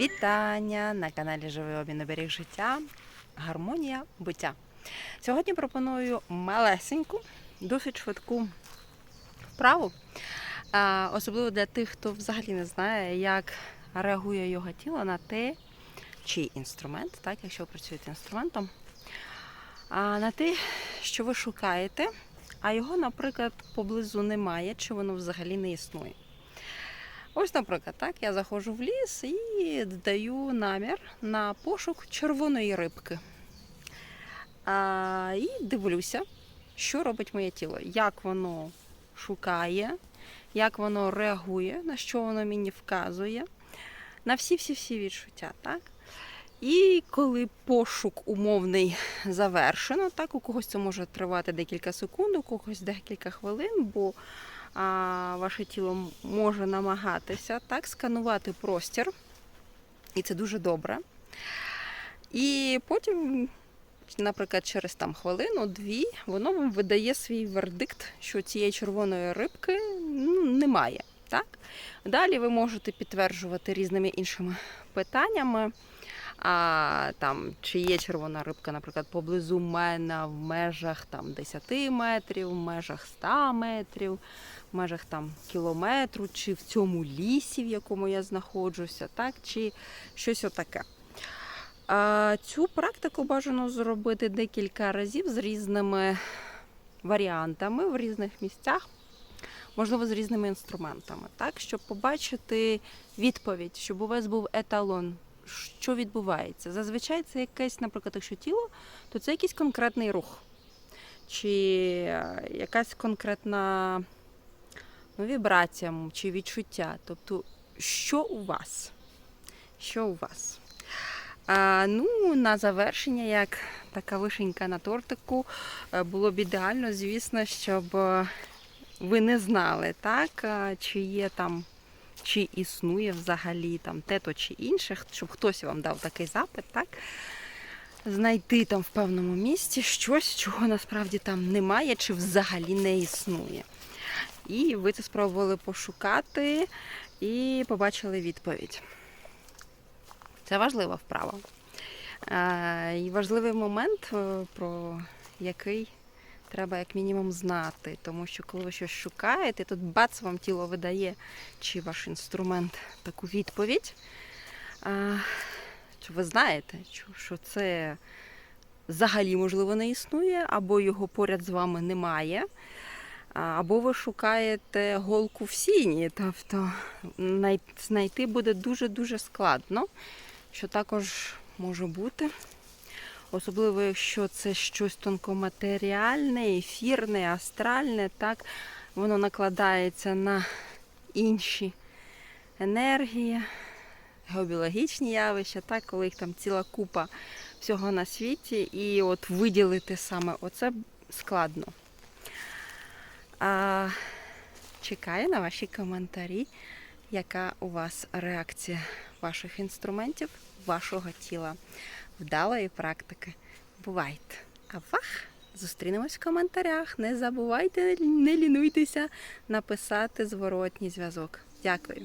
Вітання на каналі Живий обмін оберіг життя. Гармонія буття. Сьогодні пропоную малесеньку, досить швидку вправу. Особливо для тих, хто взагалі не знає, як реагує його тіло на те, чий інструмент, так, якщо ви працюєте інструментом, на те, що ви шукаєте, а його, наприклад, поблизу немає, чи воно взагалі не існує. Ось, наприклад, так, я заходжу в ліс і даю намір на пошук червоної рибки. А, і дивлюся, що робить моє тіло, як воно шукає, як воно реагує, на що воно мені вказує, на всі-всі-всі відчуття. Так? І коли пошук умовний завершено, так, у когось це може тривати декілька секунд, у когось декілька хвилин, бо ваше тіло може намагатися так сканувати простір, і це дуже добре. І потім, наприклад, через там хвилину-дві, воно вам видає свій вердикт, що цієї червоної рибки ну, немає. Так? Далі ви можете підтверджувати різними іншими питаннями. А там чи є червона рибка, наприклад, поблизу мене в межах там 10 метрів, в межах 100 метрів, в межах там кілометру, чи в цьому лісі, в якому я знаходжуся, так, чи щось отаке. А, цю практику бажано зробити декілька разів з різними варіантами в різних місцях, можливо, з різними інструментами, так, щоб побачити відповідь, щоб у вас був еталон що відбувається. Зазвичай це якесь, наприклад, якщо тіло, то це якийсь конкретний рух. Чи е, якась конкретна ну, вібрація чи відчуття. Тобто, що у вас? Що у вас? А, ну, на завершення, як така вишенька на тортику, е, було б ідеально, звісно, щоб е, ви не знали, так, чи є там чи існує взагалі там те-то чи інше, щоб хтось вам дав такий запит, так? Знайти там в певному місці щось, чого насправді там немає, чи взагалі не існує. І ви це спробували пошукати і побачили відповідь. Це важлива вправа. І важливий момент, е, про який треба як мінімум знати. Тому що коли ви щось шукаєте, тут бац вам тіло видає, чи ваш інструмент таку відповідь. А, що ви знаєте, що це взагалі, можливо, не існує, або його поряд з вами немає. Або ви шукаєте голку в сіні, тобто знайти буде дуже-дуже складно, що також може бути. Особливо, якщо це щось тонкоматеріальне, ефірне, астральне, так, воно накладається на інші енергії, геобіологічні явища, так, коли їх там ціла купа всього на світі, і от виділити саме оце складно. А, чекаю на ваші коментарі, яка у вас реакція ваших інструментів, вашого тіла вдалої практики. Бувайте! А! Зустрінемось в коментарях. Не забувайте, не лінуйтеся написати зворотній зв'язок. Дякую.